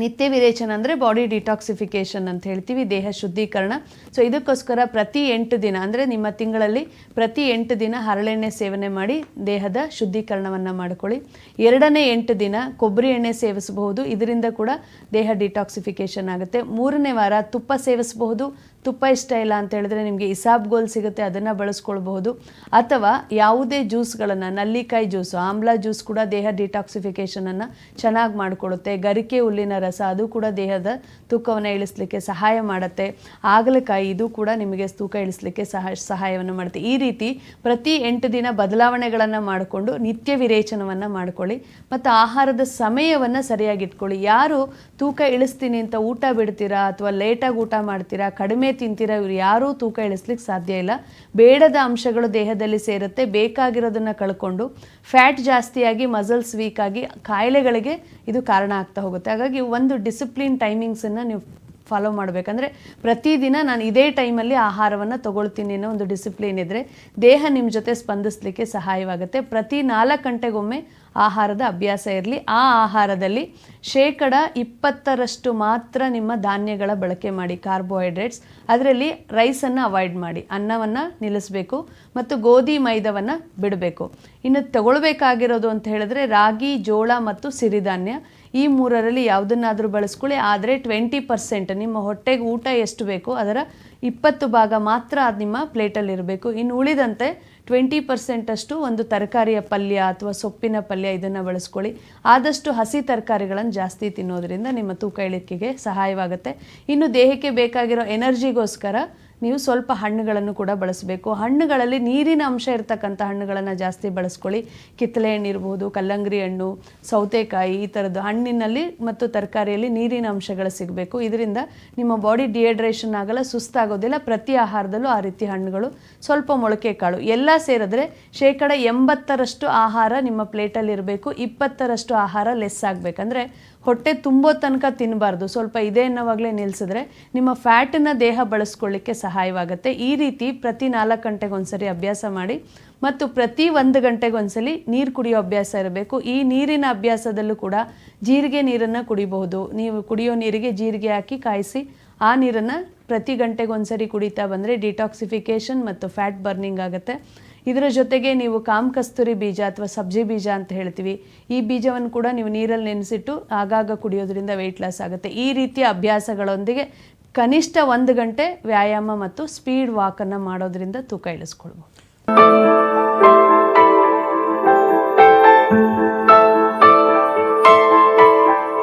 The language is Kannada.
ನಿತ್ಯ ವಿರೇಚನ ಅಂದರೆ ಬಾಡಿ ಡಿಟಾಕ್ಸಿಫಿಕೇಷನ್ ಅಂತ ಹೇಳ್ತೀವಿ, ದೇಹ ಶುದ್ಧೀಕರಣ. ಸೊ ಇದಕ್ಕೋಸ್ಕರ ಪ್ರತಿ ಎಂಟು ದಿನ, ಅಂದರೆ ನಿಮ್ಮ ತಿಂಗಳಲ್ಲಿ ಪ್ರತಿ ಎಂಟು ದಿನ ಹರಳೆಣ್ಣೆ ಸೇವನೆ ಮಾಡಿ ದೇಹದ ಶುದ್ಧೀಕರಣವನ್ನು ಮಾಡಿಕೊಳ್ಳಿ. ಎರಡನೇ ಎಂಟು ದಿನ ಕೊಬ್ಬರಿ ಎಣ್ಣೆ ಸೇವಿಸಬಹುದು, ಇದರಿಂದ ಕೂಡ ದೇಹ ಡಿಟಾಕ್ಸಿಫಿಕೇಷನ್ ಆಗುತ್ತೆ. ಮೂರನೇ ವಾರ ತುಪ್ಪ ಸೇವಿಸಬಹುದು, ತುಪ್ಪ ಇಷ್ಟ ಇಲ್ಲ ಅಂತ ಹೇಳಿದ್ರೆ ನಿಮಗೆ ಇಸಾಬ್ ಗೋಲ್ ಸಿಗುತ್ತೆ, ಅದನ್ನು ಬಳಸ್ಕೊಳ್ಬಹುದು. ಅಥವಾ ಯಾವುದೇ ಜ್ಯೂಸ್ಗಳನ್ನು, ನಲ್ಲಿಕಾಯಿ ಜ್ಯೂಸು, ಆಮ್ಲ ಜ್ಯೂಸ್ ಕೂಡ ದೇಹ ಡಿಟಾಕ್ಸಿಫಿಕೇಷನನ್ನು ಚೆನ್ನಾಗಿ ಮಾಡಿಕೊಡುತ್ತೆ ಗರಿಕೆ ಹುಲ್ಲಿನ ರಸ, ಅದು ಕೂಡ ದೇಹದ ತೂಕವನ್ನು ಇಳಿಸ್ಲಿಕ್ಕೆ ಸಹಾಯ ಮಾಡುತ್ತೆ. ಹಾಗಲಕಾಯಿ, ಇದು ಕೂಡ ನಿಮಗೆ ತೂಕ ಇಳಿಸ್ಲಿಕ್ಕೆ ಸಹ, ಸಹಾಯವನ್ನು ಮಾಡುತ್ತೆ. ಈ ರೀತಿ ಪ್ರತಿ ಎಂಟು ದಿನ ಬದಲಾವಣೆಗಳನ್ನು ಮಾಡಿಕೊಂಡು ನಿತ್ಯ ವಿರೇಚನವನ್ನು ಮಾಡಿಕೊಳ್ಳಿ. ಮತ್ತು ಆಹಾರದ ಸಮಯವನ್ನು ಸರಿಯಾಗಿ ಇಟ್ಕೊಳ್ಳಿ. ಯಾರು ತೂಕ ಇಳಿಸ್ತೀನಿ ಅಂತ ಊಟ ಬಿಡ್ತೀರಾ ಅಥವಾ ಲೇಟಾಗಿ ಊಟ ಮಾಡ್ತೀರಾ, ಕಡಿಮೆ ತಿಂತೀರಾ, ಇವ್ರು ಯಾರೂ ತೂಕ ಇಳಿಸ್ಲಿಕ್ಕೆ ಸಾಧ್ಯ ಇಲ್ಲ. ಬೇಡದ ಅಂಶಗಳು ದೇಹದಲ್ಲಿ ಸೇರುತ್ತೆ. ಬೇಕಾಗಿರೋದನ್ನ ಕಳ್ಕೊಂಡು, ಫ್ಯಾಟ್ ಜಾಸ್ತಿಯಾಗಿ, ಮಸಲ್ಸ್ ವೀಕ್ ಆಗಿ, ಕಾಯಿಲೆಗಳಿಗೆ ಇದು ಕಾರಣ ಆಗ್ತಾ ಹೋಗುತ್ತೆ. ಹಾಗಾಗಿ ಒಂದು ಡಿಸಿಪ್ಲಿನ್ ಟೈಮಿಂಗ್ಸನ್ನು ನೀವು ಫಾಲೋ ಮಾಡಬೇಕಂದ್ರೆ ಪ್ರತಿದಿನ ನಾನು ಇದೇ ಟೈಮಲ್ಲಿ ಆಹಾರವನ್ನು ತಗೊಳ್ತೀನಿ ಅನ್ನೋ ಒಂದು ಡಿಸಿಪ್ಲಿನ್ ಇದ್ದರೆ ದೇಹ ನಿಮ್ಮ ಜೊತೆ ಸ್ಪಂದಿಸಲಿಕ್ಕೆ ಸಹಾಯವಾಗುತ್ತೆ. ಪ್ರತಿ ನಾಲ್ಕು ಗಂಟೆಗೊಮ್ಮೆ ಆಹಾರದ ಅಭ್ಯಾಸ ಇರಲಿ. ಆ ಆಹಾರದಲ್ಲಿ ಶೇಕಡ ಇಪ್ಪತ್ತರಷ್ಟು ಮಾತ್ರ ನಿಮ್ಮ ಧಾನ್ಯಗಳ ಬಳಕೆ ಮಾಡಿ, ಕಾರ್ಬೋಹೈಡ್ರೇಟ್ಸ್. ಅದರಲ್ಲಿ ರೈಸನ್ನು ಅವಾಯ್ಡ್ ಮಾಡಿ, ಅನ್ನವನ್ನು ನಿಲ್ಲಿಸಬೇಕು ಮತ್ತು ಗೋಧಿ ಮೈದವನ್ನು ಬಿಡಬೇಕು. ಇನ್ನು ತಗೊಳ್ಬೇಕಾಗಿರೋದು ಅಂತ ಹೇಳಿದ್ರೆ ರಾಗಿ, ಜೋಳ ಮತ್ತು ಸಿರಿಧಾನ್ಯ. ಈ ಮೂರರಲ್ಲಿ ಯಾವುದನ್ನಾದರೂ ಬಳಸ್ಕೊಳ್ಳಿ. ಆದರೆ ಟ್ವೆಂಟಿ ಪರ್ಸೆಂಟ್ ನಿಮ್ಮ ಹೊಟ್ಟೆಗೆ ಊಟ ಎಷ್ಟು ಬೇಕು ಅದರ ಇಪ್ಪತ್ತು ಭಾಗ ಮಾತ್ರ ಅದು ನಿಮ್ಮ ಪ್ಲೇಟಲ್ಲಿರಬೇಕು ಇನ್ನು ಉಳಿದಂತೆ ಟ್ವೆಂಟಿ ಪರ್ಸೆಂಟಷ್ಟು ಒಂದು ತರಕಾರಿಯ ಪಲ್ಯ ಅಥವಾ ಸೊಪ್ಪಿನ ಪಲ್ಯ ಇದನ್ನು ಬಳಸ್ಕೊಳ್ಳಿ. ಆದಷ್ಟು ಹಸಿ ತರಕಾರಿಗಳನ್ನು ಜಾಸ್ತಿ ತಿನ್ನೋದ್ರಿಂದ ನಿಮ್ಮ ತೂಕ ಇಳಿಕೆಗೆ ಸಹಾಯವಾಗುತ್ತೆ. ಇನ್ನು ದೇಹಕ್ಕೆ ಬೇಕಾಗಿರೋ ಎನರ್ಜಿಗೋಸ್ಕರ ನೀವು ಸ್ವಲ್ಪ ಹಣ್ಣುಗಳನ್ನು ಕೂಡ ಬಳಸಬೇಕು. ಹಣ್ಣುಗಳಲ್ಲಿ ನೀರಿನ ಅಂಶ ಇರತಕ್ಕಂಥ ಹಣ್ಣುಗಳನ್ನು ಜಾಸ್ತಿ ಬಳಸ್ಕೊಳ್ಳಿ. ಕಿತ್ತಳೆ ಹಣ್ಣು ಇರ್ಬೋದು, ಕಲ್ಲಂಗಡಿ ಹಣ್ಣು, ಸೌತೆಕಾಯಿ ಈ ಥರದ್ದು ಹಣ್ಣಿನಲ್ಲಿ ಮತ್ತು ತರಕಾರಿಯಲ್ಲಿ ನೀರಿನ ಅಂಶಗಳು ಸಿಗಬೇಕು. ಇದರಿಂದ ನಿಮ್ಮ ಬಾಡಿ ಡಿಹೈಡ್ರೇಷನ್ ಆಗಲ್ಲ, ಸುಸ್ತಾಗೋದಿಲ್ಲ. ಪ್ರತಿ ಆಹಾರದಲ್ಲೂ ಆ ರೀತಿ ಹಣ್ಣುಗಳು ಸ್ವಲ್ಪ ಮೊಳಕೆ ಕಾಳು. ಎಲ್ಲ ಸೇರಿದ್ರೆ ಶೇಕಡ ಎಂಬತ್ತರಷ್ಟು ಆಹಾರ ನಿಮ್ಮ ಪ್ಲೇಟಲ್ಲಿ ಇರಬೇಕು. ಇಪ್ಪತ್ತರಷ್ಟು ಆಹಾರ ಲೆಸ್ ಆಗಬೇಕಂದ್ರೆ ಹೊಟ್ಟೆ ತುಂಬೋ ತನಕ ತಿನ್ನಬಾರ್ದು ಸ್ವಲ್ಪ ಇದೆ ಅನ್ನೋವಾಗಲೇ ನಿಲ್ಲಿಸಿದ್ರೆ ನಿಮ್ಮ ಫ್ಯಾಟನ್ನು ದೇಹ ಬಳಸ್ಕೊಳ್ಳಿಕ್ಕೆ ಸಹಾಯವಾಗುತ್ತೆ. ಈ ರೀತಿ ಪ್ರತಿ ನಾಲ್ಕು ಗಂಟೆಗೆ ಒಂದ್ಸರಿ ಅಭ್ಯಾಸ ಮಾಡಿ ಮತ್ತು ಪ್ರತಿ ಒಂದು ಗಂಟೆಗೆ ನೀರು ಕುಡಿಯೋ ಅಭ್ಯಾಸ ಇರಬೇಕು. ಈ ನೀರಿನ ಅಭ್ಯಾಸದಲ್ಲೂ ಕೂಡ ಜೀರಿಗೆ ನೀರನ್ನು ಕುಡಿಬಹುದು. ನೀವು ಕುಡಿಯೋ ನೀರಿಗೆ ಜೀರಿಗೆ ಹಾಕಿ ಕಾಯಿಸಿ ಆ ನೀರನ್ನು ಪ್ರತಿ ಗಂಟೆಗೆ ಒಂದ್ಸರಿ ಕುಡಿತಾ ಬಂದರೆ ಡಿಟಾಕ್ಸಿಫಿಕೇಷನ್ ಮತ್ತು ಫ್ಯಾಟ್ ಬರ್ನಿಂಗ್ ಆಗುತ್ತೆ. ಇದರ ಜೊತೆಗೆ ನೀವು ಕಾಮ್ ಕಸ್ತೂರಿ ಬೀಜ ಅಥವಾ ಸಬ್ಜಿ ಬೀಜ ಅಂತ ಹೇಳ್ತೀವಿ. ಈ ಬೀಜವನ್ನು ಕೂಡ ನೀವು ನೀರಲ್ಲಿ ನೆನೆಸಿಟ್ಟು ಆಗಾಗ ಕುಡಿಯೋದ್ರಿಂದ ವೆಯ್ಟ್ ಲಾಸ್ ಆಗುತ್ತೆ. ಈ ರೀತಿಯ ಅಭ್ಯಾಸಗಳೊಂದಿಗೆ ಕನಿಷ್ಠ ಒಂದು ಗಂಟೆ ವ್ಯಾಯಾಮ ಮತ್ತು ಸ್ಪೀಡ್ ವಾಕನ್ನು ಮಾಡೋದ್ರಿಂದ ತೂಕ ಇಳಿಸ್ಕೊಳ್ಬೋದು